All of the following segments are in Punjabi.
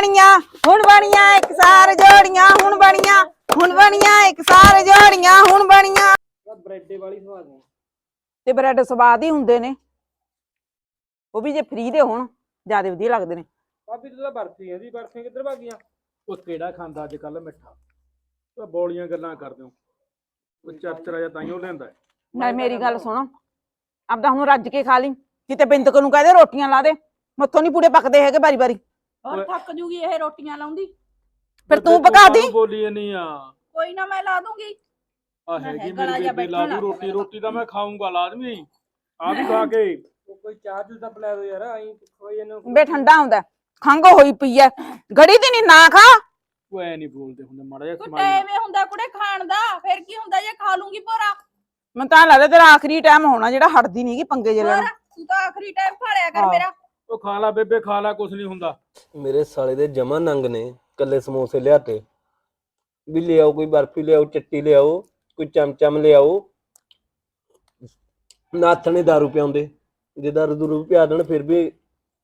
ਬਣੀਆਂ ਹੁਣ ਬਣੀਆਂ ਇੱਕ ਸਾਰ ਜੋੜੀਆਂ ਹੁਣ ਬਣੀਆਂ ਹੁਣ ਬਣੀਆਂ ਇੱਕ ਸਾਰ ਜੋੜੀਆਂ ਹੁਣ ਬਣੀਆਂ। ਬ੍ਰੈਡੇ ਵਾਲੀ ਸਵਾਦ ਹੈ ਤੇ ਬ੍ਰੈਡ ਸਵਾਦ ਹੀ ਹੁੰਦੇ ਨੇ। ਉਹ ਵੀ ਜੇ ਫ੍ਰੀ ਦੇ ਹੋਣ ਜ਼ਿਆਦਾ ਵਧੀਆ ਲੱਗਦੇ ਨੇ। ਭਾਬੀ ਤੂੰ ਤਾਂ ਬਰਫੀ ਹੈ ਦੀ ਬਰਫੀ ਕਿੱਧਰ ਭੱਗ ਗਈਆਂ? ਉਹ ਕਿਹੜਾ ਖਾਂਦਾ ਅੱਜ ਕੱਲ ਮਿੱਠਾ ਉਹ ਬੋਲੀਆਂ ਗੱਲਾਂ ਕਰਦੇ ਹੋ ਉਹ ਚਰਚਰਾ ਜਾਂ ਤਾਈਓ ਲੈਂਦਾ ਹੈ। ਨਾਲ ਮੇਰੀ ਗੱਲ ਸੁਣੋ। ਆਪਦਾ ਹੁਣ ਰੱਜ ਕੇ ਖਾ ਲਈ। ਕਿਤੇ ਬਿੰਦਕ ਨੂੰ ਕਹਦੇ ਰੋਟੀਆਂ ਲਾ ਦੇ। ਮੱਥੋਂ ਨਹੀਂ ਪੂੜੇ ਪੱਕਦੇ ਹੈਗੇ ਬਾਰੀ ਬਾਰੀ ਹੋਰ ਥੱਕ ਜੂਗੀ ਇਹ ਰੋਟੀਆਂ ਲਾਉਂਦੀ। ਫਿਰ ਤੂੰ ਬੇਬੇ ਪਕਾ ਦੀ। ਬੋਲੀ ਨਹੀਂ ਆ। ਕੋਈ ਨਾ ਮੈਂ ਲਾ ਦੂੰਗੀ। ਆ ਮੈਂ ਹੈਗੀ ਮੇਰੀ ਬੇਬੇ ਲਾ ਦੂ ਰੋਟੀ ਰੋਟੀ ਤਾਂ ਮੈਂ ਖਾਊਂਗਾ ਲਾਜ਼ਮੀ ਆ ਵੀ ਖਾ ਕੇ। ਕੋਈ ਚਾਹ ਜੂ ਤਾਂ ਪਿਲਾ ਦੋ ਯਾਰ ਆਈ ਕੋਈ ਇਹਨੂੰ। ਬੇ ਠੰਡਾ ਹੁੰਦਾ ਖੰਗ ਹੋਈ ਪਈ ਐ ਗੜੀ ਦੀ ਨਹੀਂ ਨਾ ਖਾ। ਉਹ ਐ ਨਹੀਂ ਬੋਲਦੇ ਹੁੰਦੇ ਮਾੜਾ ਜਿਹਾ ਤੂੰ ਸਮਾਈ ਟਾਈਮ ਹੁੰਦਾ ਕੁੜੇ ਖਾਣ ਦਾ ਫਿਰ ਕੀ ਹੁੰਦਾ ਜੇ ਖਾ ਲੂੰਗੀ ਭੋਰਾ? ਮੈਨੂੰ ਤਾਂ ਲੱਗਦਾ ਤੇਰਾ ਆਖਰੀ ਟਾਈਮ ਹੋਣਾ ਜਿਹੜਾ ਹਟਦੀ ਨਹੀਂਗੀ ਪੰਗੇ ਜੇ ਲੈਣ ਹੋਰ ਤੂੰ ਤਾਂ ਆਖਰੀ ਟਾਈਮ ਖਾ ਲਿਆ ਕਰ। ਮੇਰਾ। ਉਹ ਖਾ ਲਾ ਬੇਬੇ ਖਾ ਲਾ ਕੁਛ ਨਹੀਂ ਹੁੰਦਾ। ਮੇਰੇ ਸਾਲੇ ਦੇ ਜਮਾ ਨੰਗ ਨੇ ਕੱਲੇ ਸਮੋਸੇ ਲਿਆਤੇ। ਵੀ ਲਿਆਓ ਕੋਈ ਬਰਫੀ ਲਿਆਓ ਚੱਟੀ ਲਿਆਓ ਕੋਈ ਚਮਚਮ ਲਿਆਓ। ਨਾਥਣੇ ਦਾਰੂ ਪਿਆਉਂਦੇ। ਜੇ ਦਾਰੂ ਦੂਰੂ ਪਿਆ ਦੇਣ ਫਿਰ ਵੀ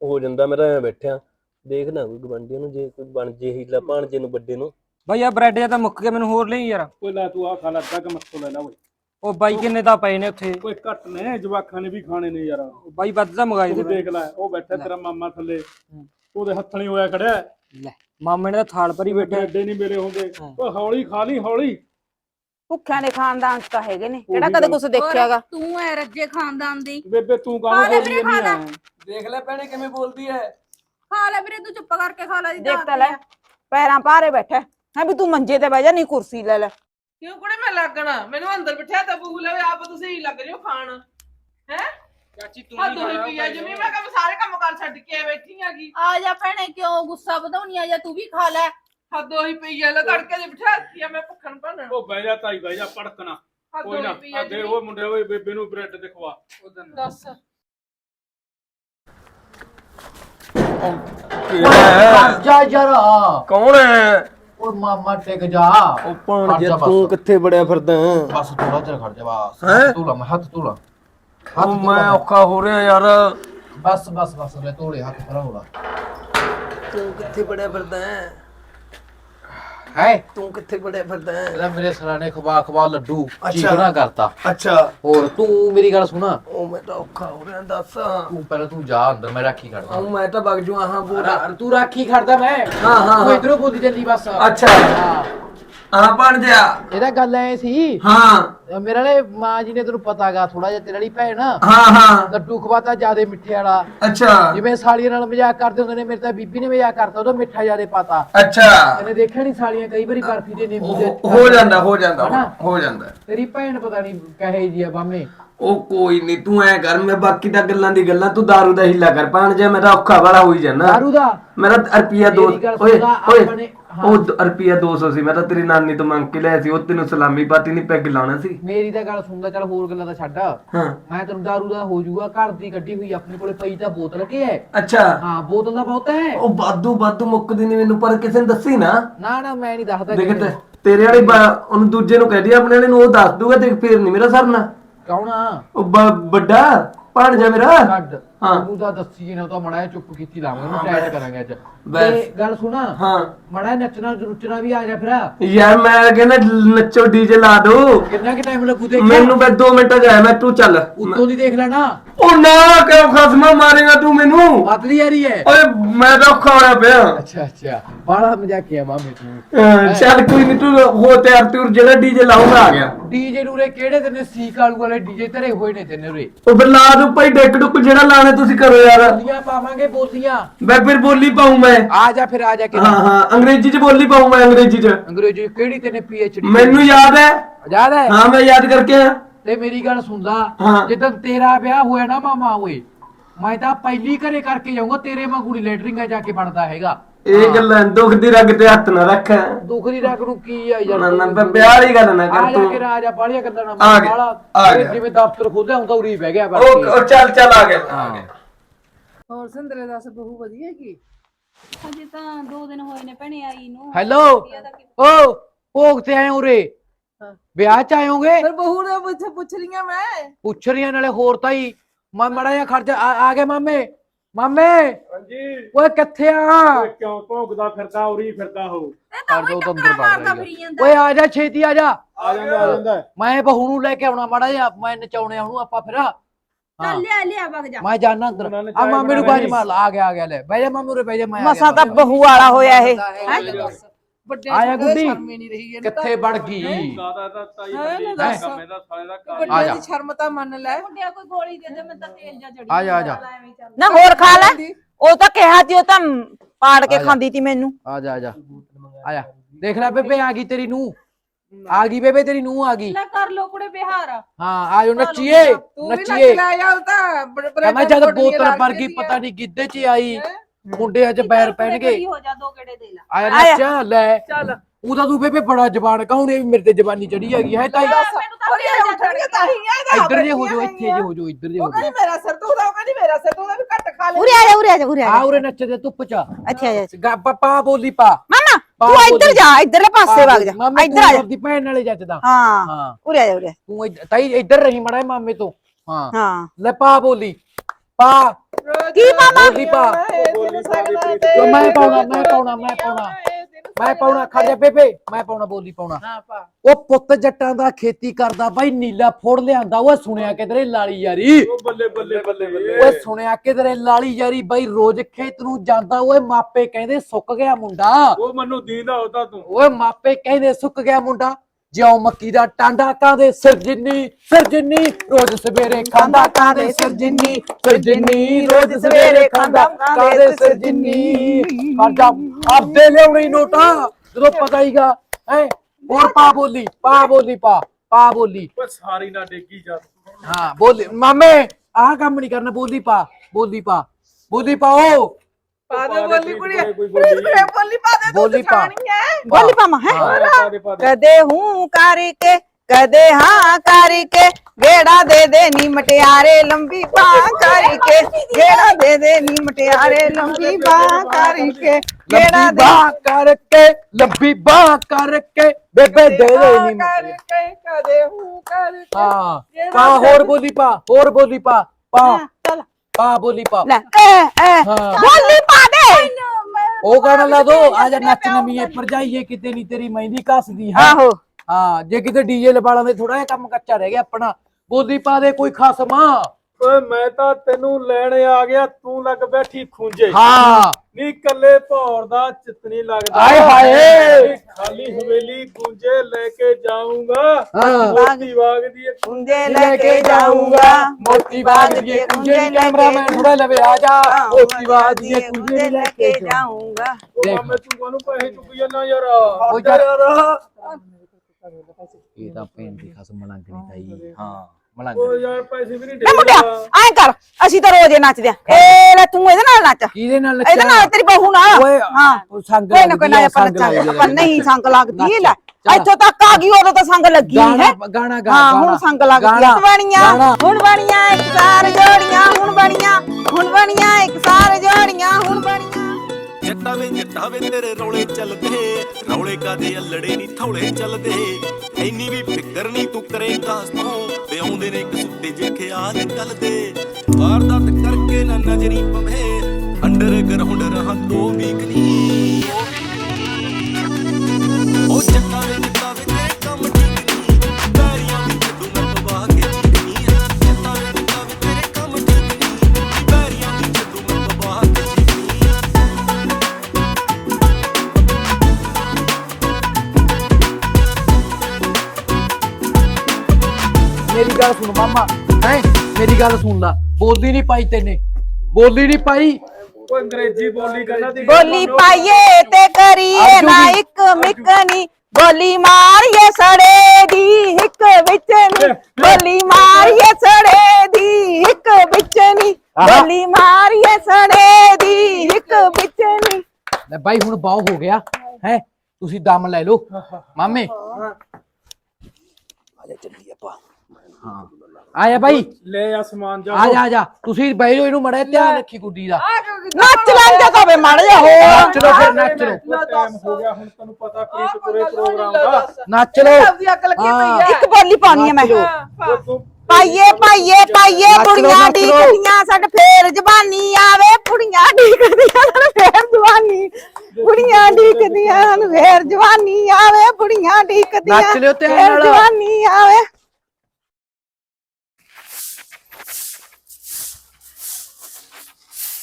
ਹੋ ਜਾਂਦਾ ਮੇਰਾ ਐ ਬੈਠਿਆ। ਦੇਖਣਾ ਕੋਈ ਗਵੰਡੀ ਨੂੰ ਜੇ ਕੋਈ ਬਣ ਜੇ ਹੀਲਾ ਭਾਣਜੇ ਨੂੰ ਵੱਡੇ ਨੂੰ। ਬਾਈ ਆ ਬ੍ਰੈਡ ਜਾਂ ਤਾਂ ਮੁੱਕ ਗਿਆ ਮੈਨੂੰ ਹੋਰ ਲਈ ਯਾਰ। ਕੋਈ ਲੈ ਤੂੰ ਆ ਖਾ ਲੈ ਅੱਧਾ ਕ ਮੱਥੋਂ ਲੈ ਲੈ ਓਏ। ਉਹ ਬਾਈ ਕਿੰਨੇ ਤਾਂ ਪਏ ਨੇ ਉੱਥੇ? ਕੋਈ ਘੱਟ ਨੇ ਜਵਾਖਾਂ ਨੇ ਵੀ ਖਾਣੇ ਨੇ ਯਾਰ। ਉਹ ਬਾਈ ਵੱਧ ਤਾਂ ਮੰਗਾਈ ਤੂੰ ਦੇ ਦੇਖ ਲੈ ਉਹ ਬੈਠਾ ਤੇਰਾ ਮਾਮਾ ਥੱਲੇ। ਉਹਦੇ ਹੱਥਣੀ ਹੋਇਆ ਖੜਿਆ। ਲੈ ਮਾਮੇ ਨੇ ਤਾਂ ਥਾਲ ਭਰੀ ਬੈਠੇ। ਐਡੇ ਨਹੀਂ ਮੇਰੇ ਹੁੰਦੇ। ਉਹ ਹੌਲੀ ਖਾ ਲਈ ਹੌਲੀ। ਭੁੱਖਿਆਂ ਦੇ ਖਾਨਦਾਨ ਚ ਤਾਂ ਹੈਗੇ ਨੇ। ਕਿਹੜਾ ਕਦੇ। ਕੁਛ ਦੇਖਿਆਗਾ ਤੂੰ ਐ ਰੱਜੇ ਖਾਨਦਾਨ ਦੀ। ਬੇਬੇ ਤੂੰ ਕਾਹਨੂੰ ਲੈ ਬੋਲੀ ਵੀਰੇ, ਖਾ ਨਹੀਂ ਆ। ਦੇਖ ਲੈ ਭੈਣੇ ਕਿਵੇਂ ਬੋਲਦੀ ਐ। ਖਾ ਲੈ ਵੀਰੇ ਤੂੰ ਚੁੱਪ ਕਰਕੇ ਖਾ ਲੈ ਜੀ ਦੇਖ ਤਾਂ ਲੈ। ਪੈਰਾਂ ਭਾਰੇ ਬੈਠਾ। ਹੈ ਵੀ ਤੂੰ ਮੰਜੇ ਤੇ ਬਹਿ ਜਾ ਨਹੀਂ ਕੁਰਸੀ ਲੈ ਲੈ। ਕਿਉਂ ਕੁੜੇ ਮੈਂ ਲੱਗਣਾ? ਮੈਨੂੰ ਅੰਦਰ ਬਿਠਾ ਤਾ ਬੂ ਲਵੇ ਆਪ ਤੁਸੀਂ ਹੀ ਲੱਗ ਰਹੇ ਹੋ ਖਾਣ। ਹੈ? ਚਾਚੀ ਹੱਦ ਹੋਈ ਪਈ ਆ ਜਮੀ ਮੈਂ ਕੰਮ ਸਾਰੇ ਕੰਮ ਕਰ ਛੱਡ ਕੇ ਬੈਠੀ ਆਗੀ ਆ ਜਾ ਭੈਣੇ ਕਿਉਂ ਗੁੱਸਾ ਵਧਾਉਣੀ ਆ ਜਾਂ ਤੂੰ ਵੀ ਖਾ ਲੈ। ਹੱਦ ਹੋਈ ਪਈ ਆ ਲੈ ਤੜਕੇ ਦੇ ਬਿਠਾ ਦਿੱਤੀ ਆ ਮੈਂ ਭੁੱਖਣ ਭੰਨ ਉਹ ਬਹਿ ਜਾ ਤਾਈ ਬਹਿ ਜਾ ਪੜਕਣਾ ਹੱਦ ਕੋਈ ਨਾ ਪਈ ਆ ਆ ਦੇ ਉਹ ਮੁੰਡੇ ਓਏ ਬੇਬੇ ਨੂੰ ਬ੍ਰੈਡ ਤੇ ਖਵਾ ਦੱਸ ਜਾ ਜਰਾ ਕੌਣ ਐ ਉਹ ਮਾਮਾ ਟਿਕ ਜਾ। ਉਹ ਖੜ ਜਾ ਤੂੰ। ਕਿੱਥੇ ਬੜਿਆ ਫਿਰਦਾ? ਬਸ ਥੋੜਾ ਜਿਹਾ ਖੜ ਜਾ ਬਸ। ਹੈਂ? ਹੱਥ ਧੋ ਲਾ ਮੈਂ ਹੱਥ ਧੋ ਲਾ। ਹੱਥ ਉਹ ਧੋ ਮੈਂ ਲਾ। ਔਖਾ ਹੋ ਰਿਹਾ ਯਾਰ। ਬਸ ਬਸ ਬਸ ਲੈ ਧੋਲੇ ਹੱਥ ਪਰਾ ਹੋ ਲਾ। ਤੂੰ ਕਿੱਥੇ ਬੜਿਆ ਫਿਰਦਾ? ਹੈ? ਤੂੰ ਕਿੱਥੇ ਬੜਿਆ ਫਿਰਦਾ ਹੈ? ਇਹਦਾ ਮੇਰੇ ਸਰਾਣੇ ਖਵਾ ਖਵਾ ਲੱਡੂ ਅੱਛਾ। ਚੀਕਣਾ ਕਰਤਾ। ਅੱਛਾ। ਹੋਰ ਤੂੰ ਮੇਰੀ ਗੱਲ ਸੁਣਾ। ਉਹ ਮੈਂ ਤਾਂ ਔਖਾ ਹੋ ਰਿਹਾ ਦੱਸ। ਤੂੰ ਪਹਿਲਾਂ ਤੂੰ ਜਾ ਅੰਦਰ ਮੈਂ ਰਾਖੀ ਖੜਦਾ ਉਹ ਮੈਂ ਤਾਂ ਜੂ ਆਹਾਂ ਪੂਰਾ ਤੂੰ ਰਾਖੀ ਖੜਦਾ ਮੈਂ। ਹਾਂ, ਹਾਂ, ਤੂੰ ਹਾਂ। ਇਧਰੋਂ ਬੋਲੀ ਚੱਲੀ ਬਸ। ਅੱਛਾ। ਹਾਂ। ਆਹ ਬਣ ਜਾ ਇਹਦਾ ਗੱਲ ਐ ਸੀ। ਹਾਂ। ਮੇਰੇ ਵਾਲੇ ਮਾਂ ਜੀ ਨੇ ਤੈਨੂੰ ਪਤਾਗਾ ਥੋੜਾ ਜਿਹਾ ਤੇਰੇ ਵਾਲੀ ਭੈਣ। ਹਾਂ ਹਾਂ। ਲੱਡੂ ਖਵਾਤਾ ਜਿਆਦੇ ਮਿੱਠੇ ਵਾਲਾ। ਅੱਛਾ। ਜਿਵੇਂ ਸਾਲੀਆਂ ਨਾਲ ਮਜ਼ਾਕ ਕਰਦੇ ਹੁੰਦੇ ਨੇ ਮੇਰੇ ਤਾਂ ਬੀਬੀ ਨੇ ਮਜ਼ਾਕ ਕਰਤਾ ਉਹਦਾ ਮਿੱਠਾ ਜਿਆਦੇ ਪਾਤਾ। ਅੱਛਾ। ਇਹਨੇ ਦੇਖਿਆ ਨਹੀਂ ਸਾਲੀਆਂ ਕਈ ਵਾਰੀ ਬਰਫੀ ਦੇ ਨਿੰਬੂ ਦੇ ਹੋ ਹੋ ਜਾਂਦਾ ਹੋ ਜਾਂਦਾ? ਹੋ ਜਾਂਦਾ। ਤੇਰੀ ਭੈਣ ਪਤਾ ਨਹੀਂ ਕਹੇ ਜੀ ਆ ਬਾਮੇ ਉਹ ਕੋਈ ਨਹੀਂ ਤੂੰ ਐ ਕਰ ਮੈਂ ਬਾਕੀ ਤਾਂ ਗੱਲਾਂ ਦੀ ਗੱਲਾਂ ਤੂੰ दारू ਦਾ ਹਿੱਲਾ ਕਰ ਪਾਣ ਜੇ ਮੇਰਾ ਔਖਾ ਵਾਲਾ ਹੋਈ ਜਾਂਦਾ ਦਾਰੂ ਦਾ? ਮੇਰਾ ਰੁਪਿਆ ਦੋ ਮੇਰੀ ਗੱਲ ਓਏ ਸੁਣਦਾ, ਓਏ ਆਪਣੇ-। ਉਹ ਰੁਪਿਆ 200 ਸੀ ਮੈਂ ਤਾਂ ਤੇਰੀ ਨਾਨੀ ਤੋਂ ਮੰਗ ਕੇ ਲਿਆ ਸੀ ਉਹ ਤੈਨੂੰ ਸਲਾਮੀ ਪਾਤੀ ਨਹੀਂ ਪੈਗ ਲਾਉਣਾ ਸੀ। ਮੇਰੀ ਤਾਂ ਗੱਲ ਸੁਣਦਾ ਚੱਲ ਹੋਰ ਗੱਲਾਂ ਤਾਂ ਛੱਡ। ਹਾਂ। ਮੈਂ ਤੈਨੂੰ ਦਾਰੂ ਦਾ ਹੋ ਜਾਊਗਾ ਘਰ ਦੀ ਕੱਢੀ ਹੋਈ ਆਪਣੇ ਕੋਲੇ ਪਈ ਤਾਂ ਬੋਤਲ ਕੀ ਹੈ। ਅੱਛਾ। ਹਾਂ ਬੋਤਲ ਦਾ ਬਹੁਤ ਹੈ। ਉਹ ਬਾਦੂ ਬਾਦੂ ਮੁੱਕਦੀ ਨਹੀਂ ਮੈਨੂੰ ਪਰ ਕਿਸੇ ਨੇ ਦੱਸੀ ਨਾ। ਨਾ ਨਾ ਮੈਂ ਨਹੀਂ ਦੱਸਦਾ ਦੇਖ ਕਿਸੇ ਤੇ। ਤੇਰੇ ਵਾਲੀ ਬਾ- ਉਹਨੂੰ ਦੂਜੇ ਨੂੰ ਕਹਿ ਦੀ ਆਪਣੇ ਵਾਲੇ ਨੂੰ ਉਹ ਦੱਸ ਦੂਗਾ ਦੇਖ ਫੇਰ ਨਹੀਂ ਮੇਰਾ ਸਰਨਾ। ਕੌਣ ਆ? ਉਹ ਬ- ਵੱਡਾ ਭਾਣਜਾ ਮੇਰਾ। ਛੱਡ। ਹਾਂ। ਤੂੰ ਤਾਂ ਦੱਸੀ ਨਾ ਤਾਂ ਮੜਾ ਚੁੱਪ ਕੀਤੀ ਲਾਵਾਂਗੇ ਉਹਨੂੰ ਟੈਟ ਕਰਾਂਗੇ ਅੱਜ। ਬਸ। ਤੇ ਗੱਲ ਸੁਣਾ। ਹਾਂ। ਮੜਾ ਨੱਚਣਾ ਨੁੱਚਣਾ ਵੀ ਆ ਜਾ ਫਿਰ। ਯਾਰ ਮੈਂ ਕਹਿੰਦਾ ਨੱਚੋ ਡੀਜੇ ਲਾ ਦੋ ਕਿੰਨਾ ਕਿ ਟਾਈਮ ਲੱਗੂ ਤੇ ਮੈਨੂੰ ਬਸ 2 ਮਿੰਟ ਜਾਇਆ ਮੈਂ ਤੂੰ ਚੱਲ। ਉੱਤੋਂ ਦੀ ਦੇਖ ਲੈਣਾ। ਉਹ ਨਾ ਕਿਉਂ ਖਸਮਾ ਮਾਰੇਗਾ ਤੂੰ ਮੈਨੂੰ? ਪਤਲੀ ਆ ਰਹੀ ਹੈ। ਓਏ ਮੈਂ ਤਾਂ ਔਖਾ ਹੋਇਆ ਪਿਆ। ਅੱਛਾ ਅੱਛਾ। ਬਾਲਾ ਮਜ਼ਾਕੀਆ ਮਾਮੇ ਤੂੰ। ਅਹ ਚੱਲ ਕੋਈ ਨਹੀਂ ਤੂੰ ਹੋ ਤਿਆਰ ਤੂੰ ਜਿਹੜਾ ਡੀਜੇ ਲਾਉਂਗਾ ਆ ਗਿਆ। ਡੀਜੇ ਨੂਰੇ ਕਿਹੜੇ ਤੇਨੇ ਸੀਕ ਆਲੂ ਵਾਲੇ ਡੀਜੇ? ਧਰੇ ਹੋਏ ਨੇ ਤੇਨੇ ਉਰੇ। ਉਹ ਫਿਰ ਲਾ ਦੋ ਭਾਈ ਡੈਕ ਡੁੱਕ ਜਿਹੜਾ ਲਾਣਾ ਤੁਸੀਂ ਕਰੋ ਯਾਰ? ਬੋਲੀਆਂ ਪਾਵਾਂਗੇ ਬੋਲੀਆਂ। ਮੈਂ ਫਿਰ ਬੋਲੀ ਪਾਉਂ ਮੈਂ। ਆ ਜਾ ਫਿਰ ਆ ਜਾ ਕੇ ਹਾਂ ਹਾਂ ਅੰਗਰੇਜ਼ੀ ਚ ਬੋਲੀ ਪਾਉਂ ਮੈਂ ਅੰਗਰੇਜ਼ੀ ਚ। ਅੰਗਰੇਜ਼ੀ ਕਿਹੜੀ ਤੇਨੇ ਪੀਐਚਡੀ ਮੈਨੂੰ ਯਾਦ ਹੈ। ਯਾਦ ਹੈ? ਹਾਂ ਮੈਂ ਯਾਦ ਕਰਕੇ ਤੇ ਮੇਰੀ ਗੱਲ ਸੁਣਦਾ। ਜਦੋਂ ਤੇਰਾ ਵਿਆਹ ਹੋਇਆ ਨਾ ਮਾਮਾ ਓਏ ਮੈਂ ਤਾਂ ਪਹਿਲੀ ਘਰੇ ਕਰਕੇ ਜਾਊਂਗਾ ਤੇਰੇ ਵਾਂਗੂ ਨੀ ਲੈਟਰਿੰਗਾਂ ਜਾ ਕੇ ਬਣਦਾ ਹੈਗਾ। ਇਹ ਗੱਲਾਂ ਦੁੱਖ ਦੀ ਰਗ ਤੇ ਹੱਥ ਨਾ ਰੱਖ। ਦੁੱਖ ਦੀ ਰੱਖ ਨੂੰ ਕੀ ਆ ਯਾਰ? ਨਾ ਨਾ ਪਿਆਰ ਵਾਲੀ ਗੱਲ ਨਾ ਕਰ ਜਾ ਤੂੰ। ਕੇ ਰਾਜਾ ਬਾਲੀਆਂ ਗੱਲਾਂ ਨਾ ਆ ਗਿਆ, ਆ ਗਿਆ। ਜਿਵੇਂ ਦਫ਼ਤਰ ਖੋਲਿਆ ਹੁੰਦਾ ਉਰੀ ਬਹਿ ਗਿਆ ਬਣ ਉਹ ਚੱਲ ਚੱਲ ਆ ਗਿਆ। ਆ ਗਿਆ। ਹੋਰ ਸਿੰਦਰੇ ਦੱਸ ਬਹੂ ਵਧੀਆ ਕੀ? ਹਜੇ ਤਾਂ 2 ਦਿਨ ਹੋਏ ਨੇ ਭੈਣੇ ਆਈ ਨੂੰ। ਹੈਲੋ ਓ ਭੋਗ ਤੇ ਆਏ ਉਰੇ। ਵਿਆਹ ਚ ਆਇਓਗੇ ਪਰ ਬਹੂ ਨੇ ਪੁੱਛ ਪੁੱਛ ਲੀਆਂ ਮੈਂ? ਪੁੱਛ ਰਹੀਆਂ ਨਾਲੇ ਹੋਰ ਤਾਂ ਹੀ ਮੈਂ ਮੜਾ ਜਿਹਾ ਖਰਚਾ ਆ ਆ ਗਏ ਮਾਮੇ। ਮਾਮੇ ਹਾਂਜੀ। ਓਏ ਕਿੱਥੇ ਆ? ਓਏ ਕਿਉਂ ਭੌਂਕਦਾ ਫਿਰਦਾ ਉਰੀ ਫਿਰਦਾ ਹੋ ਕਰ ਉਹ ਤਾਂ ਅੰਦਰ ਵੜ ਰਹੀ ਓਏ ਆ ਜਾ ਛੇਤੀ ਆ ਜਾ। ਆ ਜਾਂਦਾ ਆ ਜਾਂਦਾ। ਮੈਂ ਬਹੂ ਨੂੰ ਲੈ ਕੇ ਆਉਣਾ ਮਾੜਾ ਜਿਹਾ ਮੈਂ ਨਚਾਉਣੇ ਆਉਣੂ ਆਪਾਂ ਫਿਰ। ਹਾਂ। ਚੱਲ ਲਿਆ ਲਿਆ ਵਗ ਜਾ। ਮੈਂ ਜਾਣਾ ਅੰਦਰ। ਉਹਨਾਂ ਨੇ ਆ ਮਾਮੇ ਨੂੰ ਬਾਜ ਮਾਰ ਲਾ, ਆ ਗਿਆ ਆ ਗਿਆ ਲੈ। ਬਹਿ ਜਾ ਮਾਮੂ ਰੇ ਬਹਿ ਜਾ ਮੈਂ ਆ ਮਸਾਂ ਤਾਂ ਬਹੂ ਵਾਲਾ ਹੋਇਆ ਇਹ। ਵੱਡੇ ਆਇਆ ਗੁੱਡੀ? ਸ਼ਰਮੀ ਨਹੀਂ ਰਹੀ ਇਹਨੂੰ ਕਿੱਥੇ ਵੜ ਗਈ? ਦਾਦਾ ਦਾ ਤਾਈ ਹੈ? ਦਾ ਦੱਸ। ਕੰਮ ਇਹਦਾ ਸਾਲੇ ਦਾ ਆ ਕੰਮ ਜਾ। ਵੱਡੇ ਦੀ ਸ਼ਰਮ ਤਾਂ ਮੰਨ ਲੈ। ਮੁੰਡਿਆ ਕੋਈ ਗੋਲੀ ਦੇ ਦੇ ਮੈਂ ਤਾਂ ਤੇਲ ਜਾ ਜੜੀ ਆ ਜਾ, ਆ ਜਾ। ਨਾ ਹੋਰ ਖਾ ਲੈ। ਉਹ ਤਾਂ ਕਿਹਾ ਸੀ ਉਹ ਤਾਂ ਪਾੜ ਕੇ ਆ ਜਾ। ਖਾਂਦੀ ਤੀ ਮੈਨੂੰ। ਆ ਜਾ ਆ ਜਾ। ਆ ਜਾ। ਦੇਖ ਲੈ ਬੇਬੇ ਆ ਗਈ ਤੇਰੀ ਨੂੰ ਆ ਗਈ ਬੇਬੇ ਤੇਰੀ ਨੂੰ ਆ ਗਈ। ਲੈ ਕਰ ਲੋ ਕੁੜੇ ਬਿਹਾਰ। ਹਾਂ ਆਜੋ ਨੱਚੀਏ ਤੂੰ ਵੀ ਨੱਚੀਏ। ਨੱਚ ਲੈ ਜਾ ਉਹ ਤਾਂ ਬੜੇ ਕਹਿੰਦਾ ਬੜੇ ਜਦ ਬੋਤਲ ਵਰਗੀ ਪਤਾ ਨਹੀਂ ਗਿੱਧੇ ਚ ਆਈ। ਮੁੰਡੇ ਅੱਜ ਪੈਰ ਪੈਣਗੇ। ਹੋ ਜਾ ਦੋ ਗੇੜੇ ਦੇ ਲਾ। ਆਇਆ ਆਇਆ। ਨੱਚ ਲੈ। ਚੱਲ। ਉਹਦਾ ਤੂੰ ਬੇਬੇ ਬੜਾ ਜ਼ਬਾਨ ਕਹੂੰ ਵੀ ਮੇਰੇ ਤੇ ਜ਼ਬਾਨੀ ਚੜੀ ਹੈਗੀ ਹੈ ਤਾਈ ਮੈਨੂੰ ਤਾਂ ਤੇਲ ਜਾ ਉੱਠਣਗੇ ਤਾਂ ਹੀ ਇਹਦਾ ਇੱਧਰ ਜੇ ਹੋ ਜਾਓ ਇੱਥੇ ਜੇ ਹੋ ਜਾਓ ਇੱਧਰ ਜੇ ਹੋ ਉਹ ਕਹਿੰਦੀ ਮੇਰਾ ਸਿਰ ਦੁਖਦਾ ਉਹ ਕਹਿੰਦੀ ਮੇਰਾ ਸਿਰ ਦੁਖਦਾ ਵੀ ਘੱਟ ਖਾ ਲੈ ਉਰੇ ਆ ਜਾ ਉਰੇ ਆ ਜਾ ਉਰੇ ਆ ਆ ਜਾ ਉਰੇ ਨੱਚਦੇ ਧੁੱਪ ਚ। ਅੱਛਾ ਆ ਜਾ ਗਾ- ਪਾ- ਪਾ ਬੋਲੀ ਪਾ। ਮਾਮਾ ਤੂੰ ਇੱਧਰ ਬੋਲੀ। ਜਾ ਇੱਧਰਲੇ ਪਾਸੇ ਵਗ ਜਾ। ਮਾਮੇ ਇੱਧਰ ਆ ਜਾ। ਦੀ ਭੈਣ ਨਾਲੇ ਜੱਜਦਾ ਹਾਂ ਹਾਂ। ਉਰੇ ਆ ਜਾ ਉਰੇ ਆ। ਤੂੰ ਇੱਧ- ਤਾਈ ਇੱਧਰ ਰਹੀ ਮੜਾ ਮਾਮੇ ਤੋਂ। ਹਾਂ। ਹਾਂ। ਲੈ ਪਾ ਬੋਲੀ। ਪਾ। ਕੀ ਮਾਮਾ? ਬੋਲੀ ਪਾ। ਬੋਲੀ ਮੈਂ ਪਾਉਣਾ ਮੈਂ ਪਾਉਣਾ ਮੈਂ ਪਾਉਣਾ। ਮੈਂ ਪਾਉਣਾ ਖੜ ਜਾ ਬੇਬੇ ਮੈਂ ਪਾਉਣਾ ਬੋਲੀ ਪਾਉਣਾ। ਹਾਂ ਪਾ। ਉਹ ਪੁੱਤ ਜੱਟਾਂ ਦਾ ਖੇਤੀ ਕਰਦਾ ਬਾਈ ਨੀਲਾ ਫੋੜ ਲਿਆਂਦਾ ਉਹ ਸੁਣਿਆ ਕਿਧਰੇ ਲਾਲੀ ਯਾਰੀ? ਉਹ ਬੱਲੇ ਬੱਲੇ ਬੱਲੇ ਬੱਲੇ। ਓਏ ਸੁਣਿਆ ਕਿਧਰੇ ਲਾਲੀ ਯਾਰੀ? ਬਾਈ ਰੋਜ਼ ਖੇਤ ਨੂੰ ਜਾਂਦਾ ਓਏ ਮਾਪੇ ਕਹਿੰਦੇ ਸੁੱਕ ਗਿਆ ਮੁੰਡਾ। ਉਹ ਮੈਨੂੰ ਦੀਂਦਾ ਉਹਦਾ ਤੂੰ। ਓਏ ਮਾਪੇ ਕਹਿੰਦੇ ਸੁੱਕ ਗਿਆ ਮੁੰਡਾ। ਜਿਉ ਮੱਕੀ ਦਾ ਟਾਂਡਾ ਕਾਦੇ ਸਿਰ ਜਿੰਨੀ ਸਿਰ ਜਿੰਨੀ ਰੋਜ਼ ਸਵੇਰੇ ਖਾਂਦਾ ਕਾਦੇ ਸਿਰ ਜਿੰਨੀ ਸਿਰ ਜਿੰਨੀ ਰੋਜ਼ ਸਵੇਰੇ ਖਾਂਦਾ ਕਾਦੇ ਸਿਰ ਜਿੰਨੀ। ਕਰਦਾ ਆਪਦੇ ਲਿਆਉਣੀ ਨੋਟਾ ਜਦੋਂ ਪਤਾ ਹੀਗਾ ਹੈ ਹੋਰ ਪਾ ਬੋਲੀ ਪਾ ਬੋਲੀ ਪਾ ਪਾ ਬੋਲੀ। ਓਏ ਸਾਰੀ ਨਾ ਡੇਗੀ ਜਾ ਹਾਂ ਬੋਲੀ ਮਾਮੇ ਆਹ ਕੰਮ ਨਹੀਂ ਕਰਨਾ ਬੋਲੀ ਪਾ ਬੋਲੀ ਪਾ ਬੋਲੀ ਪਾਓ। ਪਾ ਦੇ ਬੋਲੀ ਕੁੜੀ ਕੋਈ ਬੋਲੀ। ਬੋਲੀ ਪਾ ਦੇ ਬੋਲੀ ਪਾ। ਬੋਲੀ ਪਾਮਾ ਹੈ? ਕਦੇ ਹੂੰ ਕਰਕੇ ਕਦੇ ਹਾਂ ਕਰਕੇ ਗੇੜਾ ਦੇ ਦੇ ਨੀ ਮਟਿਆਰੇ ਲੰਬੀ ਬਾਹ ਕਰਕੇ ਗੇੜਾ ਦੇ ਦੇ ਨੀ ਮਟਿਆਰੇ ਲੰਬੀ ਬਾਹ ਕਰਕੇ ਗੇੜਾ ਦੇ। ਬਾਹ ਕਰਕੇ ਲੰਬੀ ਬਾਹ ਕਰਕੇ ਬੇਬੇ ਦੇ ਦੇ ਨੀ ਕਰਕੇ ਕਦੇ ਹੂੰ ਕਰਕੇ ਹਾਂ ਪਾ ਹੋਰ ਬੋਲੀ ਪਾ ਹੋਰ ਬੋਲੀ ਪਾ ਪਾ। ਚੱਲ। ਪਾ ਬੋਲੀ ਪਾ। ਲੈ ਐ ਐ। ਹਾਂ। ਬੋਲੀ ਪਾ। ਉਹ ਗਾਣਾ ਲਾ ਦੋ ਆ ਜਾ ਨੱਚ ਨਵੀਏ ਪਰਜਾਈਏ ਕਿਤੇ ਨਹੀਂ ਤੇਰੀ ਮਹਿੰਦੀ ਕੱਸਦੀ ਹੈ। ਆਹੋ। ਹਾਂ ਜੇ ਕਿਤੇ ਡੀਜੇ ਲਵਾਲਾਂ ਦੇ ਥੋੜਾ ਜਿਹਾ ਕੰਮ ਕੱਚਾ ਰਹਿ ਗਿਆ ਆਪਣਾ ਬੋਲੀ ਪਾ ਦੇ ਕੋਈ ਖਸਮਾ। ਓਏ ਮੈਂ ਤਾਂ ਤੈਨੂੰ ਲੈਣ ਆ ਗਿਆ ਤੂੰ ਲੱਗ ਬੈਠੀ ਖੁੰਝੇ। ਹਾਂ। ਨੀ ਕੱਲੇ ਭੌਰ ਦਾ ਚਿੱਤ ਨਹੀਂ ਲੱਗਦਾ। ਆਏ ਹਾਏ। ਨੀ ਖਾਲੀ ਹਵੇਲੀ ਗੁੰਜੇ ਲੈ ਕੇ ਜਾਊਂਗਾ। ਹਾਂ। ਮੋਤੀ ਵਾਗਦੀ ਏ ਕੁੰਜੇ ਲੈ ਕੇ ਜਾਊਂਗਾ। ਮੋਤੀ ਬਾਗ ਦੀ ਕੁੰਜੇ ਕੈਮਰਾਮੈਨ ਥੋੜਾ ਲਵੇ ਆ ਜਾ। ਮੋਤੀ ਬਾਗ ਦੀ ਕੁੰਜੇ ਲੈ ਕੇ ਜਾਊਂਗਾ। ਉਹ ਦੇਖ। ਮਾਮੇ ਤੂੰ ਕਾਹਨੂੰ ਪੈਸੇ ਚੁੱਕੀ ਜਾਂਦਾ ਯਾਰ। ਉਹ ਜਾ। ਯਾਰ। ਇਹ ਤਾਂ ਭੈਣ ਦੀ ਖਸਮ ਤਾਈ। ਹਾਂ। ਉਹ ਮਲੰਗਣੀ ਯਾਰ ਪੈਸੇ ਵੀ ਨਹੀਂ ਲੈ ਮੁੰਡਿਆ ਐਂ ਕਰ ਅਸੀਂ ਤਾਂ ਰੋਜ਼ ਹੀ ਨੱਚਦੇ ਆ ਏ ਲੈ ਤੂੰ ਇਹਦੇ ਨਾਲ ਨੱਚ। ਕਿਹਦੇ ਨਾਲ ਇਹਦੇ ਨਾਲ ਤੇਰੀ ਬਹੂ ਨਾਲ। ਓਏ ਹਾਂ। ਉਹ ਸੰਗ ਕੋਈ ਨਾ ਕੋਈ ਨਾ ਆਪਾਂ ਸੰਗ ਲੱਗਦੀ ਨੱਚਾਂਗੇ। ਆਪਾਂ ਨਹੀਂ ਸੰਗ ਲੱਗਦੀ ਲੈ। ਇੱਥੋਂ ਤੱਕ ਆ ਗਈ ਉਦੋਂ ਤਾਂ ਸੰਗ ਲੱਗੀ ਗਾਣਾ ਹੈ। ਗਾਣਾ ਗਾ ਹਾਂ ਗਾਣਾ। ਹੁਣ ਸੰਗ ਲੱਗਦੀ ਗਾਣਾ, ਹੈ ਬਣੀਆਂ ਗਾਣਾ। ਹੁਣ ਬਣੀਆਂ ਇੱਕ ਸਾਰ ਜੋੜੀਆਂ ਹੁਣ ਬਣੀਆਂ ਹੁਣ ਬਣੀਆਂ ਇੱਕ ਸਾਰ ਜੋੜੀਆਂ ਹੁਣ ਬਣੀਆਂ। ਜੱਟਾ ਵੇ ਜੱਟਾ ਵੇ ਤੇਰੇ ਰੌਲੇ ਚੱਲਦੇ। ਰੌਲੇ ਕਾਦੇ ਅਲੜੇ ਨਹੀਂ ਥੌਲੇ ਚੱਲਦੇ। ਐਨੀ ਵੀ ਫਿਕਰ ਨਹੀਂ ਤੂੰ ਕਰੇਂਗਾ ਸੋ ਤੇ ਆਉਂਦੇ ਨੇ ਇੱਕ ਸੁੱਤੇ ਜੇ ਖਿਆਲ ਕੱਲ ਦੇ। ਵਾਰਦਾਤ ਕਰਕੇ ਨਾ ਨਜ਼ਰੀ ਪਵੇ ਅੰਡਰ ਗਰਾਉਂਡ ਰਹਾ ਤੋ ਵੀਕਨੀ ਉਹ ਜੱਟਾ ਵੇ ਮੇਰੀ ਗੱਲ ਸੁਣ ਮਾਮਾ ਹੈ? ਮੇਰੀ ਗੱਲ ਸੁਣ ਲਾ। ਬੋਲੀ ਨਹੀਂ ਪਾਈ ਤੈਨੇ। ਬੋਲੀ ਨਹੀਂ ਪਾਈ। ਉਹ ਅੰਗਰੇਜ਼ੀ ਬੋਲੀ ਕਹਿੰਦਾ ਦੀ ਬੋਲੀ ਪਾਈਏ ਤੇ ਕਰੀਏ ਨਾ। ਇੱਕ ਮਿਕਨੀ ਬੋਲੀ ਮਾਰੀਏ ਸੜੇ ਦੀ ਇੱਕ ਵਿੱਚ ਨੀ। ਬੋਲੀ ਮਾਰੀਏ ਸੜੇ ਦੀ ਇੱਕ ਵਿੱਚ ਨੀ। ਬੋਲੀ ਮਾਰੀਏ ਸੜੇ ਦੀ ਇੱਕ ਵਿੱਚ ਨੀ। ਲੈ ਬਾਈ ਹੁਣ ਬਾਹ ਹੋ ਗਿਆ। ਹੈ? ਤੁਸੀਂ ਦਮ ਲੈ ਲਓ। ਮਾਮੇ। ਆਜਾ ਚੱਲੀ ਆਪਾਂ। ਹਾਂ। ਆਇਆ ਬਾਈ ਲੈ ਆ ਸਮਾਨ ਜਾ ਆ ਜਾ ਆ ਜਾ। ਤੁਸੀਂ ਬਹਿ ਜਾਓ ਇਹਨੂੰ ਮੜਾ ਧਿਆਨ ਰੱਖੀ ਗੁੱਡੀ ਦਾ। ਨੱਚ ਲੈਂਦੇ ਕਵੇ ਮੜ ਜਾ ਹੋਰ। ਨੱਚ ਫਿਰ ਨੱਚ ਲਓ। ਟਾਈਮ ਹੋ ਗਿਆ ਹੁਣ ਤੈਨੂੰ ਪਤਾ ਪ੍ਰੀਤ ਪੂਰੇ ਪ੍ਰੋਗਰਾਮ ਦਾ। ਨੱਚ। ਹੈ। ਇੱਕ ਬੋਲੀ ਪਾਉਣੀ ਹੈ ਮੈਂ ਤੂੰ ਪਾਈਏ ਪਾਈਏ ਪਾਈਏ ਕੁੜੀਆਂ ਲਓ। ਡੀਕਦੀਆਂ ਸਾਡੇ ਫੇਰ ਜਵਾਨੀ ਆਵੇ ਕੁੜੀਆਂ ਡੀਕਦੀਆਂ ਸਾਨੂੰ ਫੇਰ ਜਵਾਨੀ। ਕੁੜੀਆਂ ਡੀਕਦੀਆਂ ਸਾਨੂੰ ਫੇਰ ਜਵਾਨੀ ਆਵੇ ਕੁੜੀਆਂ ਡੀਕਦੀਆਂ ਨੱਚ ਲਿਓ ਫੇਰ ਨਾਲ। ਜਵਾਨੀ ਆਵੇ।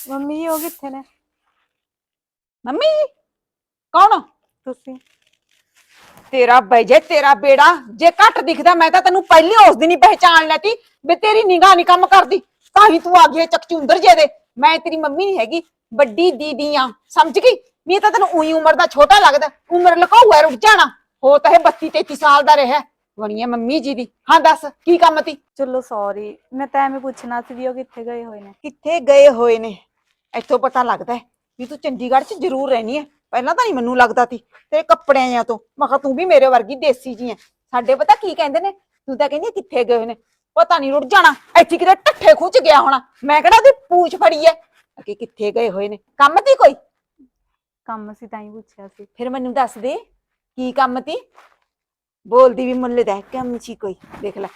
ਮੰਮੀ ਜੀ ਉਹ ਕਿੱਥੇ ਨੇ? ਮੰਮੀ ਕੌਣ? ਤੁਸੀਂ। ਤੇਰਾ ਬੈਜੇ ਤੇਰਾ ਬੇੜਾ ਜੇ ਘੱਟ ਦਿਖਦਾ ਮੈਂ ਤਾਂ ਤੈਨੂੰ ਪਹਿਲੇ ਉਸ ਦਿਨ ਹੀ ਪਹਿਚਾਣ ਲੈਤੀ ਵੀ ਤੇਰੀ ਨਿਗਾਹ ਨਹੀਂ ਕੰਮ ਕਰਦੀ। ਤਾਂ ਹੀ ਤੂੰ ਆ ਗਈ ਹੈ ਚੱਕਚੁੰਦਰ ਜੇ ਦੇ। ਮੈਂ ਤੇਰੀ ਮੰਮੀ ਨਹੀਂ ਹੈਗੀ ਵੱਡੀ ਦੀਦੀ ਆ। ਸਮਝ ਗਈ? ਨਹੀਂ ਤਾਂ ਤੈਨੂੰ ਉਹੀ ਉਮਰ ਦਾ ਛੋਟਾ ਲੱਗਦਾ। ਉਮਰ ਲਕਾਊਆ ਰੁਕ ਜਾਣਾ। ਹੋ ਤਾਂ ਇਹ 32 33 ਸਾਲ ਦਾ ਰਿਹਾ। ਬਣੀਏ ਮੰਮੀ ਜੀ ਦੀ। ਹਾਂ ਦੱਸ ਕੀ ਕੰਮ ਤੀ? ਚਲੋ ਸੌਰੀ ਮੈਂ ਤਾਂ ਐਵੇਂ ਪੁੱਛਣਾ ਸੀ ਵੀ ਉਹ ਕਿੱਥੇ ਗਏ ਹੋਏ ਨੇ? ਕਿੱਥੇ ਗਏ ਹੋਏ ਨੇ? ਇੱਥੋਂ ਪਤਾ ਲੱਗਦਾ ਹੈ ਵੀ ਤੂੰ ਚੰਡੀਗੜ੍ਹ 'ਚ ਜ਼ਰੂਰ ਰਹਿਣੀ ਹੈ। ਪਹਿਲਾਂ ਤਾਂ ਨਹੀਂ ਮੈਨੂੰ ਲੱਗਦਾ ਤੀ ਤੇਰੇ ਕੱਪੜਿਆਂ ਆ ਤੋਂ। ਮੈਂ ਕਿਹਾ ਤੂੰ ਵੀ ਮੇਰੇ ਵਰਗੀ ਦੇਸੀ ਜੀ ਹੈ। ਸਾਡੇ ਪਤਾ ਕੀ ਕਹਿੰਦੇ ਨੇ? ਤੂੰ ਤਾਂ ਕਹਿੰਦੀ ਹੈ ਕਿੱਥੇ ਗਏ ਹੋਏ ਨੇ? ਪਤਾ ਨਹੀਂ ਰੁੜ ਜਾਣਾ। ਇੱਥੇ ਕਿਤੇ ਟੱਠੇ ਖੁੱਚ ਗਿਆ ਹੋਣਾ। ਮੈਂ ਕਿਹੜਾ ਉਹਦੀ ਪੂਛ ਫੜੀ ਹੈ? ਕਿ ਕਿੱਥੇ ਗਏ ਹੋਏ ਨੇ? ਕੰਮ ਤੀ ਕੋਈ? ਕੰਮ ਸੀ ਤਾਂ ਹੀ ਪੁੱਛਿਆ ਸੀ। ਫਿਰ ਮੈਨੂੰ ਦੱਸ ਦੇ ਕੀ ਕੰਮ ਤੀ ਬੋਲਦੀ ਵੀ ਮੁੱਲ ਦਾ ਕੰਮ ਸੀ ਕੋਈ। ਦੇਖ ਲੈ।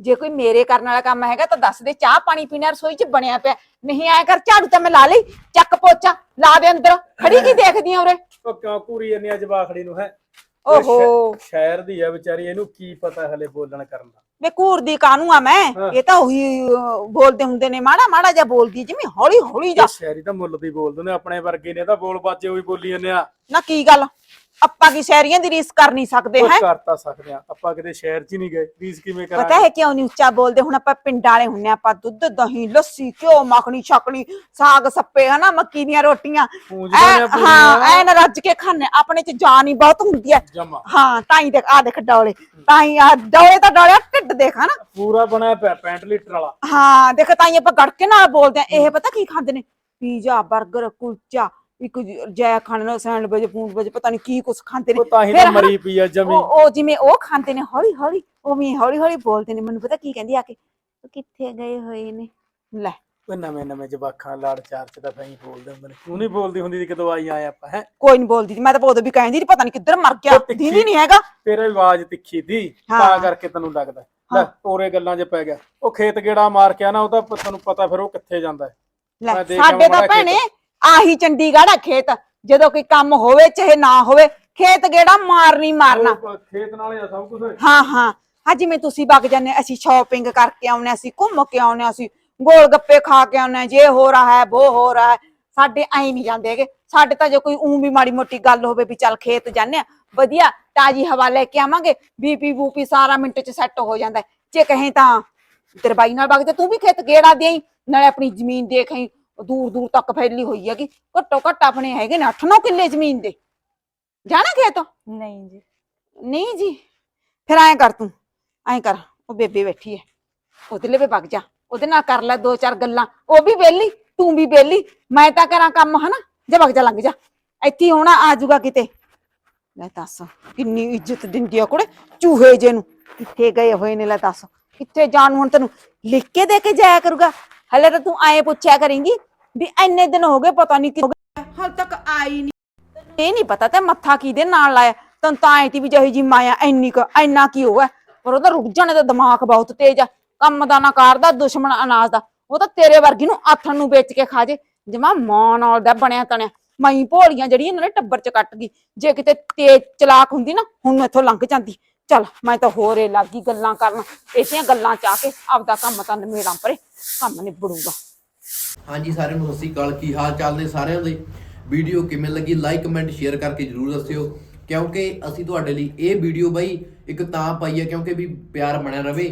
ਜੇ ਕੋਈ ਮੇਰੇ ਕਰਨ ਵਾਲਾ ਕੰਮ ਹੈਗਾ ਤਾਂ ਦੱਸ ਦੇ ਚਾਹ ਪਾਣੀ ਪੀਣਾ ਰਸੋਈ 'ਚ ਬਣਿਆ ਪਿਆ। ਨਹੀਂ ਆਇਆ ਕਰ ਝਾੜੂ ਤਾਂ ਮੈਂ ਲਾ ਲਈ ਚੱਕ ਪੋਚਾ ਲਾ ਦੇ ਅੰਦਰ। ਖੜੀ ਕੀ ਦੇਖਦੀ ਆ ਉਰੇ? ਉਹ ਕਿਉਂ ਪੂਰੀ ਜੰਨੀ ਅੱਜ ਬਾਖੜੀ ਨੂੰ ਹੈ? ਓਹੋ। ਸ਼ਹਿਰ ਦੀ ਆ ਵਿਚਾਰੀ ਇਹਨੂੰ ਕੀ ਪਤਾ ਹਲੇ ਬੋਲਣ ਕਰਨ ਦਾ। ਵੇ ਘੂਰਦੀ ਕਾਹਨੂੰ ਆ ਮੈਂ। ਇਹ ਤਾਂ ਉਹੀ ਬੋਲਦੇ ਹੁੰਦੇ ਨੇ ਮਾੜਾ ਮਾੜਾ ਜਿਹਾ ਬੋਲਦੀ ਜਿਵੇਂ ਹੌਲੀ ਹੌਲੀ ਜਾ ਸ਼ਹਿਰੀ ਤਾਂ ਮੁੱਲ ਦੀ ਬੋਲਦੇ ਨੇ ਆਪਣੇ ਵਰਗੇ ਨੇ ਤਾਂ ਬੋਲ ਬਾਜੇ ਹੋਈ ਬੋਲੀ ਜਾਂਦੇ ਆ। ਨਾ ਕੀ ਗੱਲ? ਆਪਾਂ ਕੀ ਸ਼ਹਿਰੀਆਂ ਦੀ ਰੀਸ ਕਰ ਨਹੀਂ ਸਕਦੇ ਹੈ? ਕਰ ਤਾਂ ਸਕਦੇ ਆ ਆਪਾਂ ਕਿਤੇ ਸ਼ਹਿਰ 'ਚ ਹੀ ਨਹੀਂ ਗਏ। ਰੀਸ ਕਿਵੇਂ ਪਤਾ ਕਰਾਂਗੇ ਹੈ ਕਿਉਂ ਨਹੀਂ ਉੱਚਾ ਬੋਲਦੇ? ਹੁਣ ਆਪਾਂ ਪਿੰਡਾਂ ਵਾਲੇ ਹੁੰਨੇ ਆ, ਆਪਾਂ ਦੁੱਧ ਦਹੀਂ ਲੱਸੀ ਘਿਓ ਮੱਖਣੀ ਛਕਣੀ ਸਾਗ ਸੱਪੇ ਹਨਾ ਮੱਕੀ ਦੀਆਂ ਰੋਟੀਆਂ ਪੂੰਝਦੀਆਂ ਐ ਨੇ ਹਾਂ ਪੂਰੀਆਂ। ਐਨ ਰੱਜ ਕੇ ਖਾਣੇ ਆਪਣੇ ਚ ਜਾਨ ਹੀ ਬਹੁਤ ਹੁੰਦੀ ਹੈ ਜਮਾ। ਹਾਂ ਤਾਂ ਹੀ ਦੇਖ ਆ ਦੇਖ ਡੌਲੇ। ਤਾਂ ਹੀ ਆ ਡੌਲੇ ਤਾਂ ਡੌਲੇ ਢਿੱਡ ਦੇਖ ਹਨਾ। ਪੂਰਾ ਬਣਿਆ ਪਿਆ 65 ਲੀਟਰ ਵਾਲਾ। ਹਾਂ ਦੇਖ ਤਾਂ ਹੀ ਆਪਾਂ ਗੜਕੇ ਨਾਲ ਬੋਲਦੇ ਆ ਇਹ ਪਤਾ ਕੀ ਖਾਂਦੇ ਨੇ? ਪੀਜ਼ਾ 버ਗਰ ਕੁਲਚਾ ਇੱਕ ਜੈ ਖਾਣ ਨੂੰ ਸੈਂਡਵਿਚ ਫੂਡ ਪਤਾ ਨਹੀਂ ਕੀ ਕੁਛ ਖਾਂਦੇ ਨੇ। ਉਹ ਤਾਂ ਹੀ ਤਾਂ ਮਰੀ ਪਈ ਆ ਜਮੀ। ਉਹ ਉਹ ਜਿਵੇਂ ਉਹ ਖਾਂਦੇ ਨੇ ਹੌਲੀ ਹੌਲੀ ਉਵੇਂ ਹੌਲੀ ਹੌਲੀ ਬੋਲਦੇ ਨੇ। ਮੈਨੂੰ ਪਤਾ ਕੀ ਕਹਿੰਦੀ ਆ ਕੇ "ਉਹ ਕਿੱਥੇ ਗਏ ਹੋਏ ਨੇ? ਲੈ। ਉਹ ਨਵੇਂ ਨਵੇਂ ਜਵਾਖਾਂ ਲਾੜ ਚਾਰ ਚ ਤਾਂ ਫੈਂ ਬੋਲਦੇ ਹੁੰਦੇ ਨੇ। ਤੂੰ ਨਹੀਂ ਬੋਲਦੀ ਹੁੰਦੀ ਸੀ ਕਦੋਂ ਆਈ ਆਏ ਆਪਾਂ ਹੈ? ਕੋਈ ਨਹੀਂ ਬੋਲਦੀ ਮੈਂ ਤਾਂ ਉਦੋਂ ਵੀ ਕਹਿੰਦੀ ਸੀ, ਪਤਾ ਨਹੀਂ ਕਿੱਧਰ ਮਰ ਗਿਆ। ਉਹ ਤਿੱਖੀ- ਦੀਦੀ ਨਹੀਂ ਹੈਗਾ। ਤੇਰੇ ਆਵਾਜ਼ ਤਿੱਖੀ ਦੀ ਹਾਂ। ਤਾਂ ਕਰਕੇ ਤੈਨੂੰ ਲੱਗਦਾ। ਲੈ। ਤੋਰੇ ਗੱਲਾਂ 'ਚ ਪੈ ਗਿਆ। ਉਹ ਖੇਤ ਗੇੜਾ ਮਾਰ ਕੇ ਆ ਨਾ ਉਹਦਾ ਪ- ਤੈਨੂੰ ਪਤਾ ਫਿਰ ਉਹ ਕਿੱਥੇ ਜਾਂਦਾ ਹੈ। ਲੈ ਮੈਂ ਦੇਖ ਸਾਡੇ ਤਾਂ ਭੈਣੇ ਆਹੀ ਚੰਡੀਗੜ੍ਹ ਆ ਖੇਤ ਜਦੋਂ ਕੋਈ ਕੰਮ ਹੋਵੇ ਚਾਹੇ ਨਾ ਹੋਵੇ ਖੇਤ ਗੇੜਾ ਮਾਰਨੀ ਮਾਰਨਾ। ਉਹ ਖੇਤ ਨਾਲ ਹੀ ਆ ਸਭ ਕੁਝ ਹਾਂ ਹਾਂ। ਹਾਂ ਜਿਵੇਂ ਤੁਸੀਂ ਵਗ ਜਾਂਦੇ ਅਸੀਂ ਸ਼ਾਪਿੰਗ ਕਰਕੇ ਆਉਨੇ ਹਾਂ, ਅਸੀਂ ਘੁੰਮ ਕੇ ਆਉਨੇ ਹਾਂ, ਅਸੀਂ ਗੋਲ ਗੱਪੇ ਖਾ ਕੇ ਆਉਨੇ ਹਾਂ, ਜੇ ਹੋ ਰਹਾ ਹੈ ਉਹ ਹੋ ਰਹਾ ਹੈ ਸਾਡੇ ਐਂ ਨਹੀਂ ਜਾਂਦੇ ਹੈਗੇ। ਸਾਡੇ ਤਾਂ ਜੇ ਕੋਈ ਉਂ ਵੀ ਮਾੜੀ ਮੋਟੀ ਗੱਲ ਹੋਵੇ ਵੀ ਚੱਲ ਖੇਤ ਜਾਂਦੇ ਆ ਵਧੀਆ ਤਾਜੀ ਹਵਾ ਲੈ ਕੇ ਆਵਾਂਗੇ ਬੀਪੀ ਬੂਪੀ ਸਾਰਾ ਮਿੰਟ ਚ ਸੈੱਟ ਹੋ ਜਾਂਦਾ ਹੈ। ਜੇ ਕਹੇ ਤਾਂ ਤੇਰੇ ਬਾਈ ਨਾਲ ਵਗ ਜਾ ਤੂੰ ਵੀ ਖੇਤ ਗੇੜਾ ਦੇਈ ਨਾਲੇ ਆਪਣੀ ਜ਼ਮੀਨ ਦੇਖ ਆਈ ਦੂਰ ਦੂਰ ਤੱਕ ਫੈਲੀ ਹੋਈ ਹੈਗੀ ਘੱਟੋ ਘੱਟ ਆਪਣੇ ਹੈਗੇ ਨੇ 8-9 ਕਿੱਲੇ ਜ਼ਮੀਨ ਦੇ। ਜਾਣਾ ਖੇਤ? ਨਹੀਂ ਜੀ। ਨਹੀਂ ਜੀ ਫਿਰ ਐਂ ਕਰ ਤੂੰ ਐਂ ਕਰ ਉਹ ਬੇਬੇ ਬੈਠੀ ਐ। ਉਹਦੇ ਲਈ ਵੀ ਵਗ ਜਾ ਉਹਦੇ ਨਾਲ ਕਰ ਲੈ ਦੋ ਚਾਰ ਗੱਲਾਂ। ਉਹ ਵੀ ਵਿਹਲੀ ਤੂੰ ਵੀ ਵਿਹਲੀ ਮੈਂ ਤਾਂ ਕਰਾਂ ਕੰਮ ਹਨਾ? ਜਾ ਵਗ ਜਾ ਲੰਘ ਜਾ। ਇੱਥੇ ਹੀ ਹੋਣਾ ਆ ਜਾਊਗਾ ਕਿਤੇ। ਲੈ ਦੱਸ ਕਿੰਨੀ ਇੱਜ਼ਤ ਦਿੰਦੀ ਆ ਕੁੜੇ ਚੂਹੇ ਜੇ ਨੂੰ। ਕਿੱਥੇ ਗਏ ਹੋਏ ਨੇ ਲੈ ਦੱਸ। ਕਿੱਥੇ ਜਾਣ ਹੁਣ ਤੈਨੂੰ? ਲਿਖ ਕੇ ਦੇ ਕੇ ਜਾਇਆ ਕਰੂਗਾ। ਹਲੇ ਤਾਂ ਤੂੰ ਐਂ ਪੁੱਛਿਆ ਕਰੇਂਗੀ ਵੀ ਐਨੇ ਦਿਨ ਹੋ ਗਏ ਪਤਾ ਨਹੀਂ ਕਿ ਹਾਲ ਤੱਕ ਆਈ ਨਹੀਂ ਇਹ ਨਹੀਂ ਪਤਾ ਤੇ ਮੱਥਾ ਕਿਹਦੇ ਨਾਲ ਲਾਇਆ। ਤੈਨੂੰ ਤਾਂ ਐ ਤੀ ਵੀ ਜਿਹੀ ਜੀ ਮਾਇਆ ਐਨੀ ਕ ਐਨਾ ਕੀ ਹੋਇਆ ਪਰ ਉਹਦਾ ਰੁਕ ਜਾਣੇ ਦਾ ਦਿਮਾਗ ਬਹੁਤ ਤੇਜ਼ ਆ। ਕੰਮ ਦਾ ਨਾ ਕਰਦਾ ਦੁਸ਼ਮਣ ਅਨਾਜ ਦਾ। ਉਹ ਤਾਂ ਤੇਰੇ ਵਰਗੀ ਨੂੰ ਆਥਣ ਨੂੰ ਵੇਚ ਕੇ ਖਾ ਜੇ। ਜਮਾ ਮਾਂ ਨਾਲ ਦਾ ਬਣਿਆ ਤਣਿਆ। ਮਈ ਭੋਲੀਆਂ ਜਿਹੜੀ ਇਹਨਾਂ ਨੇ ਟੱਬਰ ਚ ਕੱਟ ਗਈ। ਜੇ ਕਿਤੇ ਤੇਜ਼ ਚਲਾਕ ਹੁੰਦੀ ਨਾ ਹੁਣ ਇੱਥੋਂ ਲੰਘ ਜਾਂਦੀ। ਚੱਲ ਮੈਂ ਤਾਂ ਹੋਰ ਏ ਲੱਗੀ ਗੱਲਾਂ ਕਰਨ ਇਸੇ ਗੱਲਾਂ ਚ ਆ ਕੇ ਆਪਦਾ ਕੰਮ ਤਾਂ ਨਿਬੇੜਾਂ ਪਰੇ ਕੰਮ ਨਿਬੜੂਗਾ। ਹਾਂਜੀ ਸਾਰਿਆਂ ਨੂੰ ਸਤਿ ਸ਼੍ਰੀ ਅਕਾਲ ਕੀ ਹਾਲ ਚਾਲ ਨੇ ਸਾਰਿਆਂ ਦੇ? ਵੀਡੀਓ ਕਿਵੇਂ ਲੱਗੀ? ਲਾਈਕ ਕਮੈਂਟ ਸ਼ੇਅਰ ਕਰਕੇ ਜਰੂਰ ਦੱਸਿਓ। ਕਿਉਂਕਿ ਅਸੀਂ ਤੁਹਾਡੇ ਲਈ ਇਹ ਵੀਡੀਓ ਬਾਈ ਇੱਕ ਤਾਂ ਪਾਈ ਹੈ ਕਿਉਂਕਿ ਵੀ ਪਿਆਰ ਬਣਿਆ ਰਵੇ।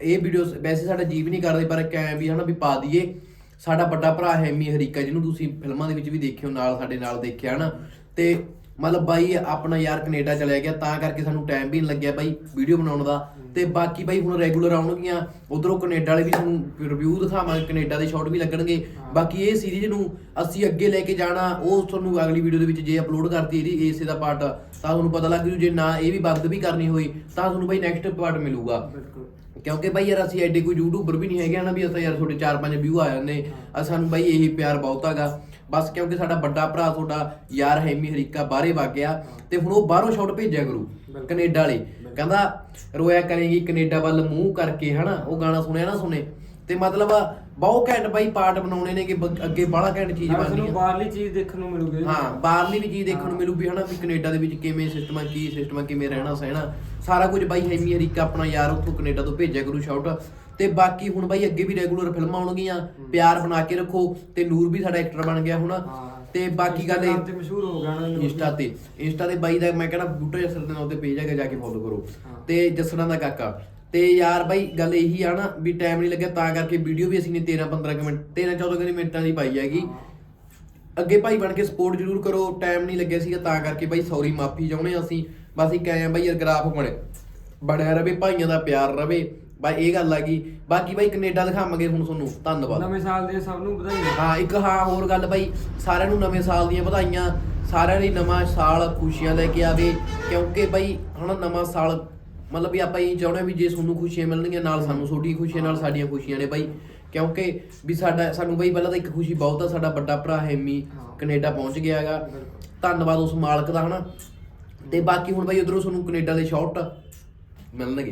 ਇਹ ਵੀਡੀਓ ਵੈਸੇ ਸਾਡਾ ਜੀਵ ਨਹੀਂ ਕਰਦੇ ਪਰ ਕਿਵੇਂ ਵੀ ਹਨਾ ਵੀ ਪਾ ਦਈਏ। ਸਾਡਾ ਵੱਡਾ ਭਰਾ ਹੈ ਮੀ ਹਰੀਕਾ ਜਿਹਨੂੰ ਤੁਸੀਂ ਫਿਲਮਾਂ ਦੇ ਵਿੱਚ ਵੀ ਦੇਖਿਓ ਨਾਲ ਸਾਡੇ ਨਾਲ ਦੇਖਿਆ ਹਨਾ। ਤੇ ਮਤਲਬ ਬਾਈ ਆਪਣਾ ਯਾਰ ਕੈਨੇਡਾ ਚਲਿਆ ਗਿਆ ਤਾਂ ਕਰਕੇ ਸਾਨੂੰ ਟਾਈਮ ਵੀ ਨਹੀਂ ਲੱਗਿਆ ਬਾਈ ਵੀਡੀਓ ਬਣਾਉਣ ਦਾ। ਤੇ ਬਾਕੀ ਬਾਈ ਹੁਣ ਰੈਗੂਲਰ ਆਉਣਗੀਆਂ ਉਧਰੋਂ ਕੈਨੇਡਾ ਵਾਲੇ ਵੀ ਤੁਹਾਨੂੰ ਰਿਵਿਊ ਦਿਖਾਵਾਂਗੇ ਕੈਨੇਡਾ ਦੇ ਸ਼ਾਟ ਵੀ ਲੱਗਣਗੇ। ਬਾਕੀ ਇਹ ਸੀਰੀਜ਼ ਨੂੰ ਅਸੀਂ ਅੱਗੇ ਲੈ ਕੇ ਜਾਣਾ ਉਹ ਤੁਹਾਨੂੰ ਅਗਲੀ ਵੀਡੀਓ ਦੇ ਵਿੱਚ ਜੇ ਅਪਲੋਡ ਕਰਤੀ ਇਹਦੀ ਇਸੇ ਦਾ ਪਾਰਟ ਤਾਂ ਤੁਹਾਨੂੰ ਪਤਾ ਲੱਗ ਜੂ ਜੇ ਨਾ ਇਹ ਵੀ ਬੰਦ ਵੀ ਕਰਨੀ ਹੋਈ ਤਾਂ ਤੁਹਾਨੂੰ ਬਾਈ ਨੈਕਸਟ ਪਾਰਟ ਮਿਲੂਗਾ। ਕਿਉਂਕਿ ਬਾਈ ਯਾਰ ਅਸੀਂ ਐਡੇ ਕੋਈ ਯੂਟਿਊਬਰ ਵੀ ਨਹੀਂ ਹੈਗੇ ਨਾ ਵੀ ਅਸੀਂ ਯਾਰ ਤੁਹਾਡੇ 4-5 ਵਿਊ ਆ ਜਾਂਦੇ। ਆ ਸਾਨੂੰ ਬਾਈ ਇਹੀ ਪਿਆਰ ਬਹੁਤ ਹੈਗਾ। ਬਸ ਕਿਉਂਕਿ ਸਾਡਾ ਵੱਡਾ ਭਰਾ ਤੁਹਾਡਾ ਯਾਰ ਹੈਮੀ ਹਰੀਕਾ ਬਾਹਰੇ ਵਗ ਗਿਆ ਤੇ ਹੁਣ ਉਹ ਬਾਹਰੋਂ ਸ਼ਾਟ ਭੇਜਿਆ ਕਰੂ ਕੈਨੇਡਾ ਵਾਲੇ। ਕਹਿੰਦਾ ਰੋਇਆ ਕਰੇਗੀ ਕੈਨੇਡਾ ਵੱਲ ਮੂੰਹ ਕਰਕੇ ਹਨਾ? ਉਹ ਗਾਣਾ ਸੁਣਿਆ ਨਾ ਸੁਣੇ ਤੇ ਮਤਲਬ ਬਹੁਤ ਘੈਂਟ ਬਾਈ ਪਾਰਟ ਬਣਾਉਣੇ ਨੇ ਕਿ ਅੱਗੇ ਬਾਹਲਾ ਘੈਂਟ ਚੀਜ਼ ਬਣਨੀ ਆ। ਬਾਹਰਲੀ ਚੀਜ਼ ਦੇਖਣ ਨੂੰ ਮਿਲੂਗੀ। ਹਾਂ ਬਾਹਰਲੀ ਵੀ ਚੀਜ਼ ਦੇਖਣ ਨੂੰ ਮਿਲੂ ਵੀ ਹਨਾ? ਵੀ ਕੈਨੇਡਾ ਦੇ ਵਿੱਚ ਕਿਵੇਂ ਸਿਸਟਮ ਕੀ ਸਿਸਟਮ ਕਿਵੇਂ ਰਹਿਣਾ ਸਹਿਣਾ ਸਾਰਾ ਕੁਝ ਬਾਈ ਹੈਮੀ ਹਰੀਕਾ ਆਪਣਾ ਯਾਰ ਉੱਥੋਂ ਕੈਨੇਡਾ ਤੋਂ ਭੇਜਿਆ ਕਰੂ ਸ਼ਾਟ ਤੇ ਬਾਕੀ ਹੁਣ ਬਾਈ ਅੱਗੇ ਵੀ ਰੈਗੂਲਰ ਫਿਲਮਾਂ ਆਉਣਗੀਆਂ ਪਿਆਰ ਬਣਾ ਕੇ ਰੱਖੋ ਤੇ ਨੂਰ ਵੀ ਸਾਡਾ ਐਕਟਰ ਬਣ ਗਿਆ ਹੁਣ। ਤੇ ਬਾਕੀ ਗੱਲ ਇਹ ਤੇ ਮਸ਼ਹੂਰ ਹੋ ਗਿਆ ਨਾ। ਇੰਸਟਾ ਤੇ ਇੰਸਟਾ ਤੇ ਬਾਈ ਦਾ ਮੈਂ ਕਹਿੰਦਾ ਬੂਟਾ ਜਸਰ ਦੇ ਨਾਂ ਤੇ ਪੇਜ ਹੈਗਾ ਜਾ ਕੇ ਫੋਲੋ ਕਰੋ। ਤੇ ਜਸਣਾ ਦਾ ਕਾਕਾ। ਤੇ ਯਾਰ ਬਾਈ ਗੱਲ ਇਹੀ ਆ ਨਾ ਵੀ ਟਾਈਮ ਨਹੀਂ ਲੱਗਿਆ ਤਾਂ ਕਰਕੇ ਵੀਡੀਓ ਵੀ ਅਸੀਂ ਨੇ 13 15 ਕੁ ਮਿੰਟ 13 14 ਕੁ ਮਿੰਟਾਂ ਦੀ ਪਾਈ ਹੈਗੀ। ਅੱਗੇ ਭਾਈ ਬਣ ਕੇ ਸਪੋਰਟ ਜ਼ਰੂਰ ਕਰੋ ਟਾਈਮ ਨਹੀਂ ਲੱਗਿਆ ਸੀਗਾ ਤਾਂ ਕਰਕੇ ਬਾਈ ਸੌਰੀ ਮਾਫੀ ਚਾਹੁੰਦੇ ਹਾਂ ਅਸੀਂ। ਬਸ ਇੱਕ ਆਏ ਆ ਬਾਈ ਯਾਰ ਗ੍ਰਾਫ ਬਣੇ। ਬਣਿਆ ਰਵੇ ਭਾਈਆਂ ਦਾ ਪਿਆਰ ਰਵੇ। ਬਾਈ ਇਹ ਗੱਲ ਆ ਗਈ। ਬਾਕੀ ਬਾਈ ਕੈਨੇਡਾ ਦਿਖਾਵਾਂਗੇ ਹੁਣ ਤੁਹਾਨੂੰ। ਧੰਨਵਾਦ। ਨਵੇਂ ਸਾਲ ਦੇ ਸਭ ਨੂੰ ਵਧਾਈਆਂ। ਹਾਂ ਇੱਕ ਹਾਂ ਹੋਰ ਗੱਲ ਬਾਈ। ਸਾਰਿਆਂ ਨੂੰ ਨਵੇਂ ਸਾਲ ਦੀਆਂ ਵਧਾਈਆਂ। ਸਾਰਿਆਂ ਲਈ ਨਵਾਂ ਸਾਲ ਖੁਸ਼ੀਆਂ ਲੈ ਕੇ ਆਵੇ। ਕਿਉਂਕਿ ਬਾਈ ਹਣਾ ਨਵਾਂ ਸਾਲ ਮਤਲਬ ਵੀ ਆਪਾਂ ਇਹ ਚਾਹੁੰਦੇ ਵੀ ਜੇ ਤੁਹਾਨੂੰ ਖੁਸ਼ੀਆਂ ਮਿਲਣਗੀਆਂ ਨਾਲ ਸਾਨੂੰ ਤੁਹਾਡੀ ਖੁਸ਼ੀਆਂ ਨਾਲ ਸਾਡੀਆਂ ਖੁਸ਼ੀਆਂ ਨੇ ਬਾਈ। ਕਿਉਂਕਿ ਵੀ ਸਾਡਾ ਸਾਨੂੰ ਬਾਈ ਪਹਿਲਾਂ ਤਾਂ ਇੱਕ ਖੁਸ਼ੀ ਬਹੁਤ ਆ। ਸਾਡਾ ਵੱਡਾ ਭਰਾ ਹੈਮੀ ਕੈਨੇਡਾ ਪਹੁੰਚ ਗਿਆ ਹੈਗਾ। ਧੰਨਵਾਦ ਉਸ ਮਾਲਕ ਦਾ ਹਨਾ। ਤੇ ਬਾਕੀ ਹੁਣ ਬਾਈ ਉਧਰੋਂ ਤੁਹਾਨੂੰ ਕੈਨੇਡਾ ਦੇ ਸ਼ਾਟ ਮਿਲਣਗੇ।